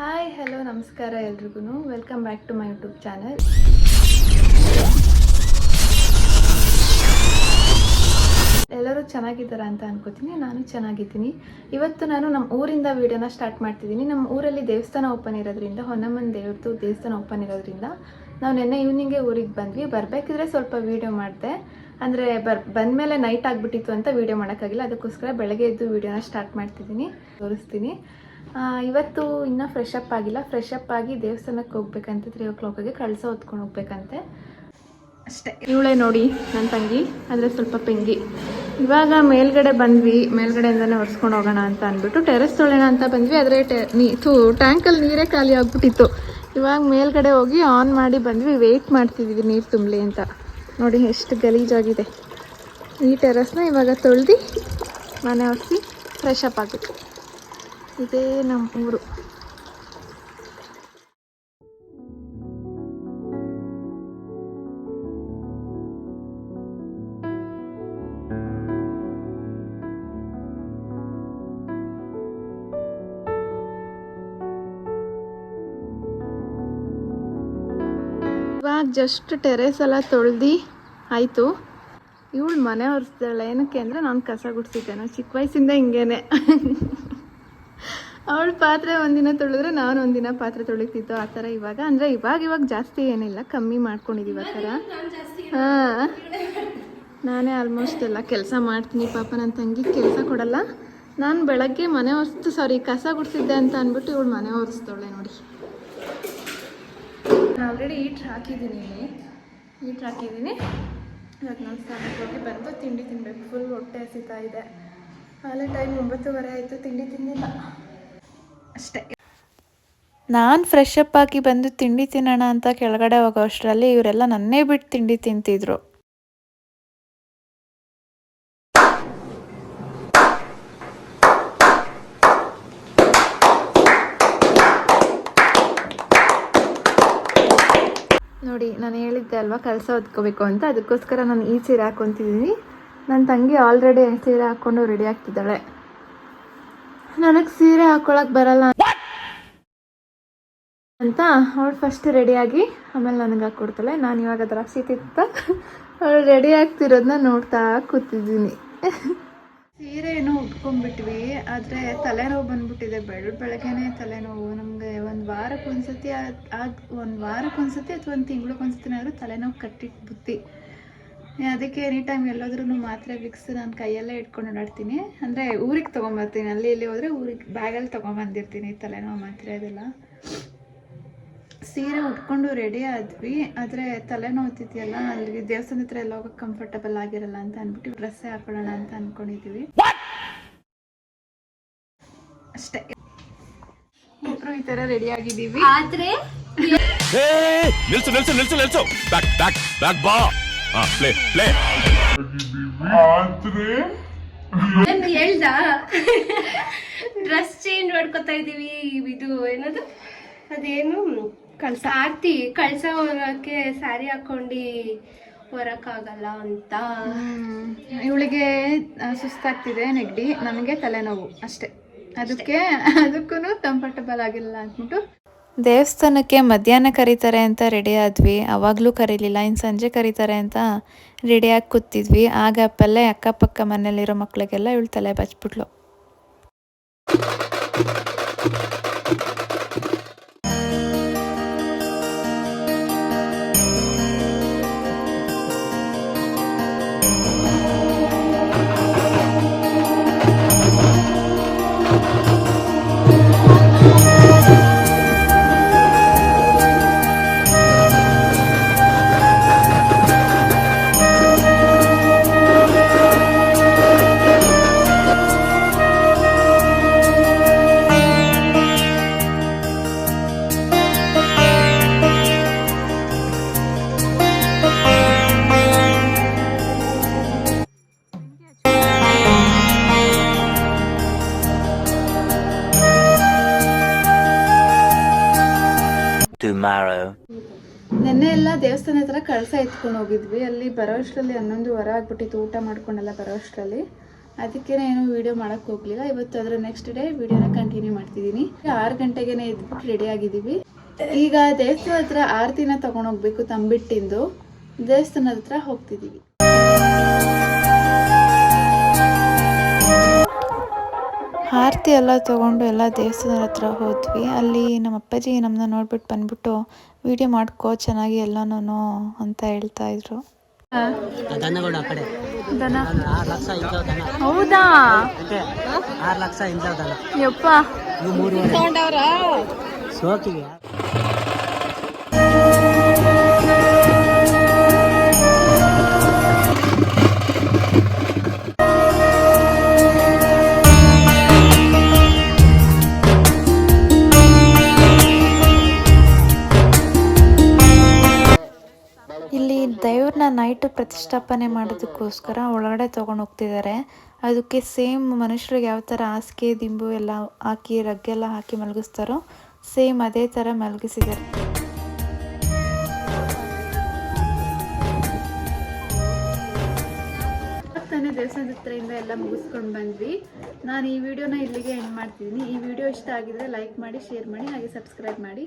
Hi hello ನಮಸ್ಕಾರ ಎಲ್ರಿಗೂ welcome back to my YouTube channel ಎಲ್ಲರೂ ಚೆನ್ನಾಗಿದ್ದಾರೆ ಅಂತ ಅನ್ಕೋತೀನಿ, ನಾನು ಚೆನ್ನಾಗಿದ್ದೀನಿ. ಇವತ್ತು ನಾನು ನಮ್ಮ ಊರಿಂದ ವೀಡಿಯೋನ ಸ್ಟಾರ್ಟ್ ಮಾಡ್ತಿದ್ದೀನಿ. ನಮ್ಮ ಊರಲ್ಲಿ ದೇವಸ್ಥಾನ ಓಪನ್ ಇರೋದ್ರಿಂದ, ಹೊನ್ನಮ್ಮನ ದೇವ್ರದ್ದು ದೇವಸ್ಥಾನ ಓಪನ್ ಇರೋದ್ರಿಂದ ನಾವು ನಿನ್ನೆ ಈವ್ನಿಂಗೇ ಊರಿಗೆ ಬಂದ್ವಿ. ಬರಬೇಕಿದ್ರೆ ಸ್ವಲ್ಪ ವೀಡಿಯೋ ಮಾಡಿದೆ. ಅಂದರೆ ಬರ್, ಬಂದಮೇಲೆ ನೈಟ್ ಆಗಿಬಿಟ್ಟಿತ್ತು ಅಂತ ವೀಡಿಯೋ ಮಾಡೋಕ್ಕಾಗಿಲ್ಲ. ಅದಕ್ಕೋಸ್ಕರ ಬೆಳಗ್ಗೆ ಎದ್ದು ವೀಡಿಯೋನ ಸ್ಟಾರ್ಟ್ ಮಾಡ್ತಿದ್ದೀನಿ. ತೋರಿಸ್ತೀನಿ. ಇವತ್ತು ಇನ್ನೂ ಫ್ರೆಶ್ ಅಪ್ ಆಗಿಲ್ಲ. ಫ್ರೆಶ್ ಅಪ್ ಆಗಿ ದೇವಸ್ಥಾನಕ್ಕೆ ಹೋಗ್ಬೇಕಂತೆ ತ್ರೀ ಓ ಕ್ಲಾಕಿಗೆ ಕಳಸ ಹೊತ್ಕೊಂಡು ಹೋಗ್ಬೇಕಂತೆ. ಅಷ್ಟೇ. ಇವಳೆ ನೋಡಿ ನನ್ನ ತಂಗಿ ಅಂದರೆ ಸ್ವಲ್ಪ ಪೆಂಗಿ. ಇವಾಗ ಮೇಲ್ಗಡೆ ಬಂದ್ವಿ ಮೇಲ್ಗಡೆಯಿಂದನೇ ಒರೆಸ್ಕೊಂಡು ಹೋಗೋಣ ಅಂತ ಅಂದ್ಬಿಟ್ಟು ಟೆರೆಸ್ ತೊಳೆಯೋಣ ಅಂತ ಬಂದ್ವಿ. ಆದರೆ ಟೆ ನೀ ಥೂ ಟ್ಯಾಂಕಲ್ಲಿ ನೀರೇ ಖಾಲಿ ಆಗ್ಬಿಟ್ಟಿತ್ತು. ಇವಾಗ ಮೇಲ್ಗಡೆ ಹೋಗಿ ಆನ್ ಮಾಡಿ ಬಂದ್ವಿ. ವೆಯ್ಟ್ ಮಾಡ್ತಿದ್ವಿ ನೀರು ತುಂಬಲಿ ಅಂತ. ನೋಡಿ ಎಷ್ಟು ಗಲೀಜಾಗಿದೆ ಈ ಟೆರೆಸ್ನ ಇವಾಗ ತೊಳೆದು ಮನೆ ಒರೆಸಿ ಫ್ರೆಶ್ ಅಪ್ ಆಗಬೇಕು ಇದೇ ನಮ್ಮ ಊರು. ಇವಾಗ ಜಸ್ಟ್ ಟೆರೆಸ್ ಎಲ್ಲ ತೊಳ್ದು ಆಯಿತು. ಇವಳು ಮನೆ ಒರೆಸ್ದಾಳೆ ಏನಕ್ಕೆ ಅಂದರೆ ನಾನು ಕಸ ಗುಡಿಸಿದ್ದೆ ನಾನು ಚಿಕ್ಕ ವಯಸ್ಸಿಂದ ಹಿಂಗೇನೆ. ಅವಳು ಪಾತ್ರೆ ಒಂದಿನ ತೊಳೆದ್ರೆ ನಾನು ಒಂದಿನ ಪಾತ್ರೆ ತೊಳಿತಿದ್ದು ಆ ಥರ ಇವಾಗ. ಅಂದರೆ ಇವಾಗ ಇವಾಗ ಜಾಸ್ತಿ ಏನಿಲ್ಲ ಕಮ್ಮಿ ಮಾಡ್ಕೊಂಡಿದ್ದೀವಿ ಆ ಥರ. ಹಾಂ. ನಾನೇ ಆಲ್ಮೋಸ್ಟ್ ಎಲ್ಲ ಕೆಲಸ ಮಾಡ್ತೀನಿ ಪಾಪ ನನ್ನ ತಂಗಿ ಕೆಲಸ ಕೊಡಲ್ಲ. ನಾನು ಬೆಳಗ್ಗೆ ಮನೆ ಒರೆಸ್ತು ಸಾರಿ ಕಸ ಗುಡಿಸಿದ್ದೆ ಅಂತ ಅಂದ್ಬಿಟ್ಟು ಇವಳು ಮನೆ ಒರೆಸ್ತಾಳೆ ನೋಡಿ. ನಾನು ಆಲ್ರೆಡಿ ಈಟ್ ಹಾಕಿದ್ದೀನಿ ಈಟ್ರ್ ಈಟ್ ಹಾಕಿದ್ದೀನಿ. ಇವಾಗ ನಾನು ಸ್ನಾನಕ್ಕೆ ಹೋಗಿ ಬಂದು ತಿಂಡಿ ತಿನ್ನಬೇಕು ಫುಲ್ ಹೊಟ್ಟೆ ಹಸಿತಾ ಇದೆ. ಆಲೇ ಟೈಮ್ ಒಂಬತ್ತುವರೆ ಆಯಿತು ತಿಂಡಿ ತಿಂದಿಲ್ಲ ಅಷ್ಟೇ. ನಾನು ಫ್ರೆಶ್ ಅಪ್ ಆಗಿ ಬಂದು ತಿಂಡಿ ತಿನ್ನೋಣ ಅಂತ ಕೆಳಗಡೆ ಹೋಗೋ ಅಷ್ಟರಲ್ಲಿ ಇವರೆಲ್ಲ ನನ್ನೇ ಬಿಟ್ಟು ತಿಂಡಿ ತಿಂತಿದ್ರು. ನೋಡಿ ನಾನು ಹೇಳಿದ್ದೆ ಅಲ್ವಾ ಕಲಸ ಹೊತ್ಕೋಬೇಕು ಅಂತ. ಅದಕ್ಕೋಸ್ಕರ ನಾನು ಈ ಸೀರೆ ಹಾಕ್ಕೊತಿದ್ದೀನಿ ನನ್ನ ತಂಗಿ ಆಲ್ರೆಡಿ ಸೀರೆ ಹಾಕ್ಕೊಂಡು ರೆಡಿ ಆಗ್ತಿದ್ದಾಳೆ. ನನಗೆ ಸೀರೆ ಹಾಕೊಳಕ್ ಬರಲ್ಲ ಅಂತ ಅವಳು ಫಸ್ಟ್ ರೆಡಿಯಾಗಿ ಆಮೇಲೆ ನನಗೆ ಹಾಕ್ಕೊಡ್ತಾಳೆ ನಾನು ಇವಾಗ ದ್ರಾಕ್ಷಿ ತಿಂತ ಅವಳು ರೆಡಿ ಆಗ್ತಿರೋದನ್ನ ನೋಡ್ತಾ ಕೂತಿದ್ದೀನಿ. ಸೀರೆ ಏನೋ ಉಟ್ಕೊಂಡ್ಬಿಟ್ವಿ ಆದರೆ ತಲೆನೋವು ಬಂದ್ಬಿಟ್ಟಿದೆ. ಬೆಳ್ ಬೆಳಗ್ಗೆನೆ ತಲೆನೋವು. ನಮಗೆ ಒಂದು ವಾರಕ್ಕೆ ಒಂದ್ಸತಿ ಆಗ ಒಂದು ವಾರಕ್ಕೆ ಒಂದ್ಸತಿ ಅಥವಾ ಒಂದು ತಿಂಗ್ಳಿಗೆ ಒಂದ್ಸತಿನಾದ್ರೂ ತಲೆನೋವು ಕಟ್ಟಿಟ್ಟು ಬುತ್ತಿ ಅದಕ್ಕೆ ಎನಿ ಟೈಮ್ ಎಲ್ಲಾದ್ರೂ ಮಾತ್ರೆ ವಿಕ್ಸ್ ನಾನು ಕೈಯಲ್ಲೇ ಇಟ್ಕೊಂಡು ಓಡಾಡ್ತೀನಿ ಅಂದರೆ ಊರಿಗೆ ತೊಗೊಂಬರ್ತೀನಿ. ಅಲ್ಲಿ ಇಲ್ಲಿ ಹೋದರೆ ಊರಿಗೆ ಬ್ಯಾಗಲ್ಲಿ ತೊಗೊಂಬಂದಿರ್ತೀನಿ ತಲೆನೋವು ಮಾತ್ರೆ ಅದೆಲ್ಲ. ಸೀರೆ ಉಟ್ಕೊಂಡು ರೆಡಿ ಆದ್ವಿ. ಆದರೆ ತಲೆನೋವ್ತಿದೆಯಲ್ಲ ಅಲ್ಲಿ ದೇವಸ್ಥಾನ ಹತ್ರ ಎಲ್ಲ ಹೋಗಕ್ಕೆ ಕಂಫರ್ಟಬಲ್ ಆಗಿರಲ್ಲ ಅಂತ ಅಂದ್ಬಿಟ್ಟು ಡ್ರೆಸ್ಸೇ ಹಾಕೊಳ್ಳೋಣ ಅಂತ ಅನ್ಕೊಂಡಿದೀವಿ. ಅಷ್ಟೇ. ಇಬ್ರು ಈ ಥರ ರೆಡಿ ಆಗಿದ್ದೀವಿ. ಆದ್ರೆ ಹೇ ಪ್ಲೇ ನಾನು ಹೇಳ್ದ? ಡ್ರೆಸ್ ಚೇಂಜ್ ಮಾಡ್ಕೊತಾ ಇದೀವಿ ಇದು ಏನದು? ಅದೇನು? ಕಳ್ಸ. ಆರ್ತಿ ಕಳ್ಸ ಹೋಗಕ್ಕೆ ಸ್ಯಾರಿ ಹಾಕೊಂಡು ಹೊರಕ್ಕಾಗಲ್ಲ ಅಂತ. ಇವಳಿಗೆ ಸುಸ್ತಾಗ್ತಿದೆ ನೆಗಡಿ ನಮಗೆ ತಲೆನೋವು ಅಷ್ಟೇ. ಅದಕ್ಕೆ ಅದಕ್ಕೂ ಕಂಫರ್ಟಬಲ್ ಆಗಿಲ್ಲ ಅಂದ್ಬಿಟ್ಟು ದೇವಸ್ಥಾನಕ್ಕೆ ಮಧ್ಯಾಹ್ನ ಕರೀತಾರೆ ಅಂತ ರೆಡಿ ಆದ್ವಿ. ಅವಾಗಲೂ ಕರೀಲಿಲ್ಲ. ಇನ್ನು ಸಂಜೆ ಕರೀತಾರೆ ಅಂತ ರೆಡಿಯಾಗಿ ಕೂತಿದ್ವಿ. ಆ ಗ್ಯಾಪಲ್ಲೇ ಅಕ್ಕಪಕ್ಕ ಮನೆಯಲ್ಲಿರೋ ಮಕ್ಕಳಿಗೆಲ್ಲ ಇವಳು ತಲೆ ಬಚ್ಬಿಟ್ಲು. Tomorrow. ನೆನ್ನೆ ಎಲ್ಲ ದೇವಸ್ಥಾನ ಹತ್ರ ಕಳಸ ಎತ್ಕೊಂಡು ಹೋಗಿದ್ವಿ. ಅಲ್ಲಿ ಬರೋ ಅಷ್ಟರಲ್ಲಿ ಹನ್ನೊಂದುವರೆ ಆಗ್ಬಿಟ್ಟಿತ್ತು ಊಟ ಮಾಡ್ಕೊಂಡೆಲ್ಲ ಬರೋ ಅಷ್ಟರಲ್ಲಿ ಅದಕ್ಕೆ ಏನು ವಿಡಿಯೋ ಮಾಡೋಕ್ಕೆ ಹೋಗಲಿಲ್ಲ. ಇವತ್ತು ಅದರ ನೆಕ್ಸ್ಟ್ ಡೇ ವಿಡಿಯೋನ ಕಂಟಿನ್ಯೂ ಮಾಡ್ತಿದ್ದೀನಿ. ಆರು ಗಂಟೆಗೆ ಎದ್ಬಿಟ್ಟು ರೆಡಿ ಆಗಿದ್ದೀವಿ. ಈಗ ದೇವಸ್ಥಾನ ಹತ್ರ ಆರತಿನ ತಗೊಂಡೋಗ್ಬೇಕು ತಂಬಿಟ್ಟಿಂದು. ದೇವಸ್ಥಾನದ ಹತ್ರ ಹೋಗ್ತಿದ್ದೀವಿ. ಆರತಿ ಎಲ್ಲ ತೊಗೊಂಡು ಎಲ್ಲ ದೇವಸ್ಥಾನದ ಹತ್ರ ಹೋದ್ವಿ. ಅಲ್ಲಿ ನಮ್ಮ ಅಪ್ಪಾಜಿ ನಮ್ಮನ್ನ ನೋಡ್ಬಿಟ್ಟು ಬಂದ್ಬಿಟ್ಟು ವಿಡಿಯೋ ಮಾಡ್ಕೋ ಚೆನ್ನಾಗಿ ಎಲ್ಲನೂ ಅಂತ ಹೇಳ್ತಾ ಇದ್ರು. ಹೌದಾ? ಯಪ್ಪ. ದೇವ್ರನ್ನ ನೈಟ್ ಪ್ರತಿಷ್ಠಾಪನೆ ಮಾಡೋದಕ್ಕೋಸ್ಕರ ಒಳಗಡೆ ತೊಗೊಂಡು ಹೋಗ್ತಿದ್ದಾರೆ ಅದಕ್ಕೆ ಸೇಮ್ ಮನುಷ್ಯರಿಗೆ ಯಾವ ಥರ ಹಾಸಿಗೆ, ದಿಂಬು ಎಲ್ಲ ಹಾಕಿ ರಗ್ಗೆಲ್ಲ ಹಾಕಿ ಮಲಗಿಸ್ತಾರೋ ಸೇಮ್ ಅದೇ ಥರ ಮಲಗಿಸಿದ್ದಾರೆ. ತಾನೇ ದೇವಸ್ಥಾನದ ಹತ್ರದಿಂದ ಎಲ್ಲ ಮುಗಿಸ್ಕೊಂಡು ಬಂದ್ವಿ. ನಾನು ಈ ವಿಡಿಯೋನ ಇಲ್ಲಿಗೆ ಎಂಡ್ ಮಾಡ್ತಿದ್ದೀನಿ ಈ ವಿಡಿಯೋ ಇಷ್ಟ ಆಗಿದ್ರೆ ಲೈಕ್ ಮಾಡಿ ಶೇರ್ ಮಾಡಿ, ಹಾಗೆ ಸಬ್ಸ್ಕ್ರೈಬ್ ಮಾಡಿ.